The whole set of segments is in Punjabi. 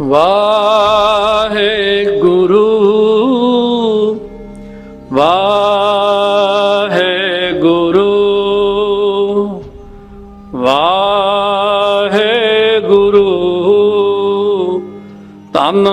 ਵਾਹਿਗੁਰੂ ਵਾਹਿਗੁਰੂ ਵਾਹਿਗੁਰੂ। ਧੰਨ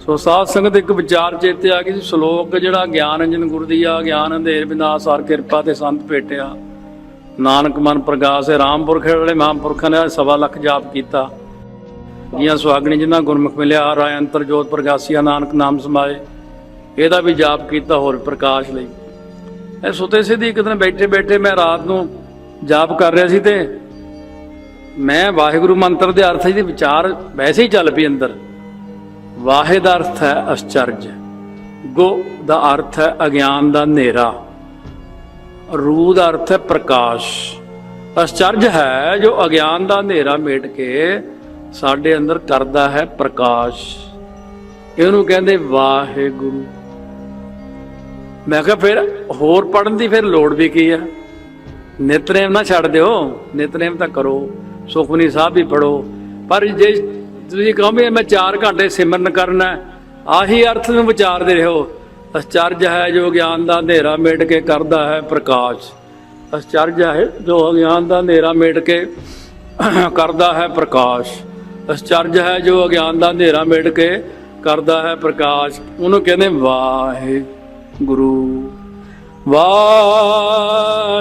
ਸੋ ਸਾਧ ਸੰਗਤ ਇੱਕ ਵਿਚਾਰ ਚੇਤੇ ਆ ਗਈ ਸੀ, ਸ਼ਲੋਕ ਜਿਹੜਾ ਗਿਆਨ ਅੰਜਨ ਗੁਰ ਦੀ ਆ, ਗਿਆਨ ਅੰਧੇਰ ਬਿਨਾਸ਼ ਹਰ ਕਿਰਪਾ ਤੇ ਸੰਤ ਭੇਟਿਆ। ਨਾਨਕ ਮਨ ਪ੍ਰਗਾਸ ਹੈ, ਰਾਮਪੁਰਖ ਵਾਲੇ ਮਹਾਂਪੁਰਖਾਂ ਨੇ ਸਵਾ ਲੱਖ ਜਾਪ ਕੀਤਾ। ਜੀਆਂ ਸੁਹਾਗਣੀ ਜਿਨ੍ਹਾਂ ਗੁਰਮੁਖ ਮਿਲਿਆ ਰਾਇ ਅੰਤਰ ਜੋਤ ਪ੍ਰਗਾਸੀਆ, ਨਾਨਕ ਨਾਮ ਸਮਾਏ। ਇਹਦਾ ਵੀ ਜਾਪ ਕੀਤਾ ਹੋਰ ਪ੍ਰਕਾਸ਼ ਲਈ। ਇਹ ਸੁਤੇ ਸਿੱਧੀ ਇੱਕ ਦਿਨ ਬੈਠੇ ਬੈਠੇ ਮੈਂ ਰਾਤ ਨੂੰ ਜਾਪ ਕਰ ਰਿਹਾ ਸੀ ਤੇ ਮੈਂ ਵਾਹਿਗੁਰੂ ਮੰਤਰ ਦੇ ਅਰਥ ਦੇ ਵਿਚਾਰ ਵੈਸੇ ਹੀ ਚੱਲ ਪਈ ਅੰਦਰ। ਵਾਹਿ ਦਾ ਅਰਥ ਹੈ ਅਚਰਜ ਗੋ ਦਾ ਅਰਥ ਹੈ ਅਗਿਆਨ ਦਾ ਹਨੇਰਾ ਰੂ ਦਾ ਅਰਥ ਹੈ ਪ੍ਰਕਾਸ਼। ਅਚਰਜ ਹੈ ਜੋ ਅਗਿਆਨ ਦਾ ਹਨੇਰਾ ਮੇਟ ਕੇ ਸਾਡੇ ਅੰਦਰ ਕਰਦਾ ਹੈ ਪ੍ਰਕਾਸ਼। ਇਹਨੂੰ ਕਹਿੰਦੇ ਵਾਹਿਗੁਰੂ। ਮੈਂ ਕਿਹਾ ਫਿਰ ਹੋਰ ਪੜਨ ਦੀ ਫਿਰ ਲੋੜ ਵੀ ਕੀ ਹੈ? ਨਿਤਨੇਮ ਨਾ ਛੱਡ ਦਿਓ ਨਿਤਨੇਮ ਤਾਂ ਕਰੋ। ਸੁਖਮਨੀ ਸਾਹਿਬ ਵੀ ਪੜੋ ਪਰ ਜੇ ਤੁਸੀਂ ਕਹੋਗੇ ਮੈਂ 4 ਘੰਟੇ ਸਿਮਰਨ ਕਰਨਾ ਆਹੀ ਅਰਥ ਨੂੰ ਵਿਚਾਰਦੇ ਰਹੋ। ਅਚਰਜ ਹੈ ਜੋ ਗਿਆਨ ਦਾ ਹਨੇਰਾ ਮੇਟ ਕੇ ਕਰਦਾ ਹੈ ਪ੍ਰਕਾਸ਼। ਅਚਰਜ ਹੈ ਜੋ ਅਗਿਆਨ ਦਾ ਹਨੇਰਾ ਮੇਟ ਕੇ ਕਰਦਾ ਹੈ ਪ੍ਰਕਾਸ਼। ਅਚਰਜ ਹੈ ਜੋ ਅਗਿਆਨ ਦਾ ਹਨੇਰਾ ਮੇਟ ਕੇ ਕਰਦਾ ਹੈ ਪ੍ਰਕਾਸ਼। ਉਹਨੂੰ ਕਹਿੰਦੇ ਵਾਹਿਗੁਰੂ ਵਾਹਿਗੁਰੂ। ਵਾਹਿਗੁਰੂ।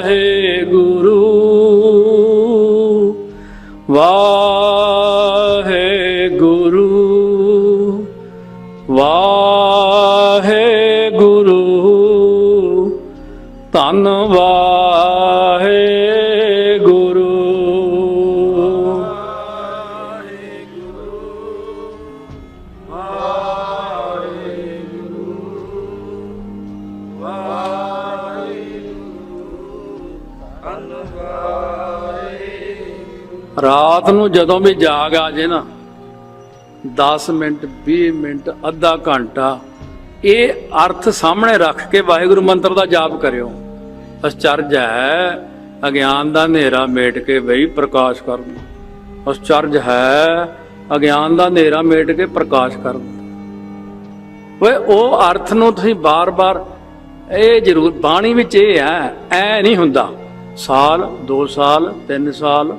ਧੰਨ ਵਾਹਿਗੁਰੂ। ਰਾਤ ਨੂੰ ਜਦੋਂ ਵੀ ਜਾਗ ਆ ਜੇ ਨਾ 10 ਮਿੰਟ 20 ਮਿੰਟ, ਅੱਧਾ ਘੰਟਾ, ਇਹ ਅਰਥ ਸਾਹਮਣੇ ਰੱਖ ਕੇ ਵਾਹਿਗੁਰੂ ਮੰਤਰ ਦਾ ਜਾਪ ਕਰਿਓ। ਅਚਰਜ ਹੈ, ਅਗਿਆਨ ਦਾ ਹਨੇਰਾ ਮੇਟ ਕੇ ਬਈ ਪ੍ਰਕਾਸ਼ ਕਰਨ ਅਚਰਜ ਹੈ, ਅਗਿਆਨ ਦਾ ਹਨੇਰਾ ਮੇਟ ਕੇ ਪ੍ਰਕਾਸ਼ ਕਰਨ ਓਏ, ਉਹ ਅਰਥ ਨੂੰ ਤੁਸੀਂ ਬਾਰ-ਬਾਰ, ਇਹ ਜ਼ਰੂਰ, ਬਾਣੀ ਵਿੱਚ ਇਹ ਹੈ, ਐ ਨਹੀਂ ਹੁੰਦਾ। ਸਾਲ 2 ਸਾਲ 3 ਸਾਲ।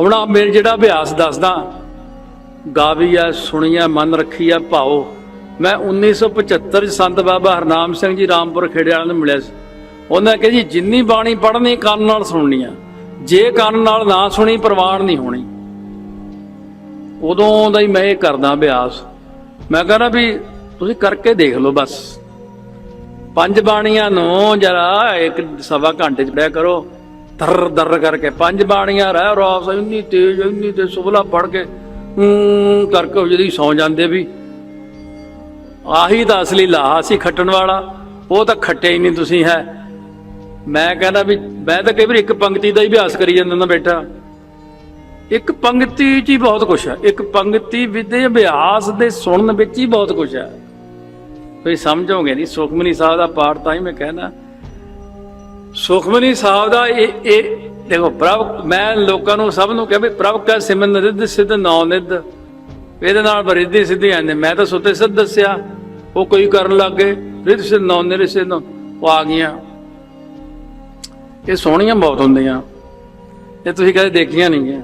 ਹੁਣ ਆ ਮੇਰੇ ਜਿਹੜਾ ਅਭਿਆਸ ਦੱਸਦਾ, ਗਾਵੀ ਆ ਸੁਣੀ ਆ ਮਨ ਰੱਖੀ ਆ ਭਾਓ। ਮੈਂ 1975 ਚ ਸੰਤ ਬਾਬਾ ਹਰਨਾਮ ਸਿੰਘ ਜੀ ਰਾਮਪੁਰ ਖੇੜੇ ਵਾਲਿਆਂ ਨੂੰ ਮਿਲਿਆ ਸੀ। ਉਹਨਾਂ ਕਿਹਾ ਜੀ, ਜਿੰਨੀ ਬਾਣੀ ਪੜ੍ਹਨੀ ਕੰਨ ਨਾਲ ਸੁਣਨੀ ਆ। ਜੇ ਕੰਨ ਨਾਲ ਨਾ ਸੁਣੀ, ਪ੍ਰਵਾਨ ਨਹੀਂ ਹੋਣੀ। ਉਦੋਂ ਦਾ ਹੀ ਮੈਂ ਇਹ ਕਰਦਾ ਅਭਿਆਸ। ਮੈਂ ਕਹਿੰਦਾ ਵੀ ਤੁਸੀਂ ਕਰਕੇ ਦੇਖ ਲਓ ਬਸ। ਪੰਜ ਬਾਣੀਆਂ ਨੂੰ ਜਰਾ ਇੱਕ ਸਵਾ ਘੰਟੇ ਚ ਪੜਿਆ ਕਰੋ। ਦਰ ਦਰ ਕਰਕੇ ਪੰਜ ਬਾਣੀਆਂ ਰਹਿ, ਰੋਸ ਇੰਨੀ ਤੇਜ਼, ਇੰਨੀ ਤੇ ਸੁਬਲਾ ਪੜ ਕੇ, ਹੂੰ ਕਰਕੇ ਜਿਹੜੀ ਸੌ ਜਾਂਦੇ ਵੀ। ਆਹੀ ਤਾਂ ਅਸਲੀ ਲਾਹਾ ਸੀ ਖੱਟਣ ਵਾਲਾ। ਉਹ ਤਾਂ ਖੱਟੇ ਹੀ ਨਹੀਂ ਤੁਸੀਂ, ਹੈ। ਮੈਂ ਕਹਿੰਦਾ ਵੀ ਮੈਂ ਤਾਂ ਕਈ ਵਾਰ ਇੱਕ ਪੰਕਤੀ ਦਾ ਹੀ ਅਭਿਆਸ ਕਰੀ ਜਾਂਦਾ ਨਾ ਬੇਟਾ ਇੱਕ ਪੰਕਤੀ 'ਚ ਹੀ ਬਹੁਤ ਕੁਝ ਹੈ। ਇੱਕ ਪੰਕਤੀ ਵਿਦੇ ਅਭਿਆਸ ਦੇ ਸੁਣਨ ਵਿੱਚ ਹੀ ਬਹੁਤ ਕੁਝ ਹੈ। ਤੁਸੀਂ ਸਮਝੋਗੇ ਨਹੀਂ? ਸੁਖਮਨੀ ਸਾਹਿਬ ਦਾ ਪਾਠ ਤਾਂ ਹੀ ਮੈਂ ਕਹਿਣਾ ਸੁਖਮਨੀ ਸਾਹਿਬ ਦਾ ਇਹ ਇਹ ਦੇਖੋ ਪ੍ਰਭ, ਮੈਂ ਲੋਕਾਂ ਨੂੰ ਸਭ ਨੂੰ ਕਿਹਾ ਵੀ ਪ੍ਰਭ ਕਾ ਸਿਮਰਨ ਰਿੱਧ, ਸਿੱਧ ਨੌ ਨਿੱਧ। ਇਹਦੇ ਨਾਲ ਬਰਿੱਧੀ ਸਿੱਧੀ ਆਂਦੇ ਮੈਂ ਤਾਂ ਸੁੱਤੇ ਸਿੱਧ ਦੱਸਿਆ। ਉਹ ਕੋਈ ਕਰਨ ਲੱਗੇ ਰਿੱਧ, ਸਿੱਧ ਨੌ ਨਿਰ ਸਿੱਧ ਉਹ ਆ ਗਈਆਂ। ਇਹ ਸੋਹਣੀਆਂ ਬਹੁਤ ਹੁੰਦੀਆਂ। ਇਹ ਤੁਸੀਂ ਕਦੇ ਦੇਖੀਆਂ ਨਹੀਂ ਗੀਆਂ।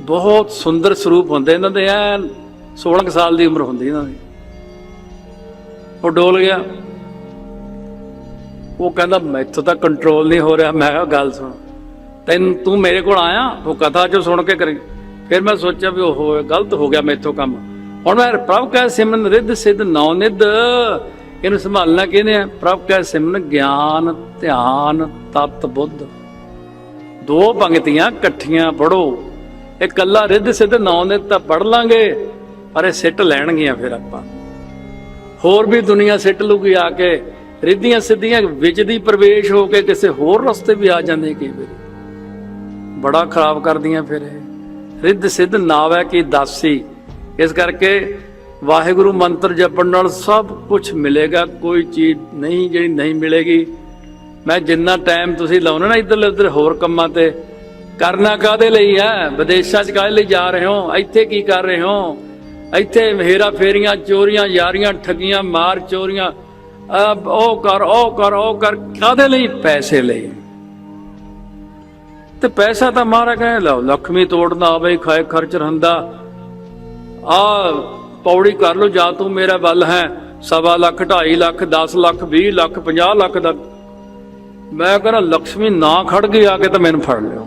ਬਹੁਤ ਸੁੰਦਰ ਸਰੂਪ ਹੁੰਦੇ। ਇਹਨਾਂ ਦੇ ਐ 16 ਕੁ ਸਾਲ ਦੀ ਉਮਰ ਹੁੰਦੀ ਇਹਨਾਂ ਦੀ। ਉਹ ਡੋਲ ਗਿਆ। ਉਹ ਕਹਿੰਦਾ, ਮੈਥੋਂ ਤਾਂ ਕੰਟਰੋਲ ਨਹੀਂ ਹੋ ਰਿਹਾ। ਮੈਂ ਕਿਹਾ, ਗੱਲ ਸੁਣ। ਤੈਨੂੰ ਤੂੰ ਮੇਰੇ ਕੋਲ ਆਇਆ ਉਹ ਕਥਾ ਚੋਂ ਸੁਣ ਕੇ ਕਰੀ। ਫਿਰ ਮੈਂ ਸੋਚਿਆ ਵੀ ਉਹ ਗਲਤ ਹੋ ਗਿਆ ਮੈਥੋਂ ਕੰਮ। ਹੁਣ ਮੈਂ ਪ੍ਰਭ ਕੈ ਸਿਮਰਨ ਰਿੱਧ ਸਿੱਧ ਨੌ ਨਿੱਧ। ਇਹਨੂੰ ਸੰਭਾਲਣਾ ਕਿਹਨੇ ਆ? ਪ੍ਰਭ ਕੈ ਸਿਮਰਨ ਗਿਆਨ, ਧਿਆਨ ਤਤ ਬੁੱਧ। ਦੋ ਪੰਕਤੀਆਂ ਇਕੱਠੀਆਂ ਪੜੋ ਇਹ ਕੱਲਾ ਰਿੱਧ ਸਿੱਧ ਨੌ ਨਿੱਧ ਤਾਂ ਪੜ ਲਾਂਗੇ, ਪਰ ਇਹ ਸਿੱਟ ਲੈਣਗੀਆਂ ਫਿਰ ਆਪਾਂ। ਹੋਰ ਵੀ ਦੁਨੀਆ ਸਿੱਟ ਲੂਗੀ ਆ ਕੇ, ਰਿੱਧੀਆਂ ਸਿੱਧੀਆਂ ਵਿੱਚ ਦੀ ਪ੍ਰਵੇਸ਼ ਹੋ ਕੇ ਕਿਸੇ ਹੋਰ ਰਸਤੇ ਵੀ ਆ ਜਾਂਦੇ ਕਈ ਵਾਰੀ। ਬੜਾ ਖਰਾਬ ਕਰਦੀਆਂ ਫਿਰ ਇਹ। ਰਿੱਧ ਸਿੱਧ ਨਾਵੈ ਕੀ ਦਾਸੀ। ਇਸ ਕਰਕੇ ਵਾਹਿਗੁਰੂ ਮੰਤਰ ਜਪਣ ਨਾਲ ਸਭ ਕੁਝ ਮਿਲੇਗਾ, ਕੋਈ ਚੀਜ਼ ਨਹੀਂ ਜਿਹੜੀ ਨਹੀਂ ਮਿਲੇਗੀ। ਮੈਂ ਜਿੰਨਾ ਟਾਈਮ ਤੁਸੀਂ ਲਾਉਣਾ ਨਾ ਇੱਧਰ ਉੱਧਰ ਹੋਰ ਕੰਮਾਂ ਤੇ, ਕਰਨਾ ਕਾਦੇ ਲਈ ਹੈ? ਵਿਦੇਸ਼ਾਂ 'ਚ ਕਾਹਦੇ ਲਈ ਜਾ ਰਹੇ ਹੋ? ਇੱਥੇ ਕੀ ਕਰ ਰਹੇ ਹੋ? ਇੱਥੇ ਹੇਰਾ ਫੇਰੀਆਂ, ਚੋਰੀਆਂ, ਯਾਰੀਆਂ, ਠੱਗੀਆਂ, ਮਾਰ ਚੋਰੀਆਂ ਉਹ ਕਰ ਉਹ ਕਰ ਉਹ ਕਰ ਕਾਦੇ ਲਈ? ਪੈਸੇ ਲਈ। ਤੇ ਪੈਸਾ ਤਾਂ ਮਾਰਾ ਕਹੇ ਲਓ ਲక్ష్ਮੀ ਤੋੜਨਾ ਆਵੇ, ਖਾਏ ਖਰਚ ਰੰਦਾ। ਆ ਪੌੜੀ ਕਰ ਲਓ, ਜਾਂ ਤੂੰ ਮੇਰਾ ਵੱਲ ਹੈ। ਸਵਾ ਲੱਖ 2.5 ਲੱਖ 10 ਲੱਖ 20 ਲੱਖ 50 ਲੱਖ ਦਾ ਮੈਂ ਕਹਿੰਦਾ ਲక్ష్ਮੀ ਨਾ ਖੜ ਗਈ ਆ ਕੇ ਤਾਂ ਮੈਨੂੰ ਫੜ ਲਿਓ।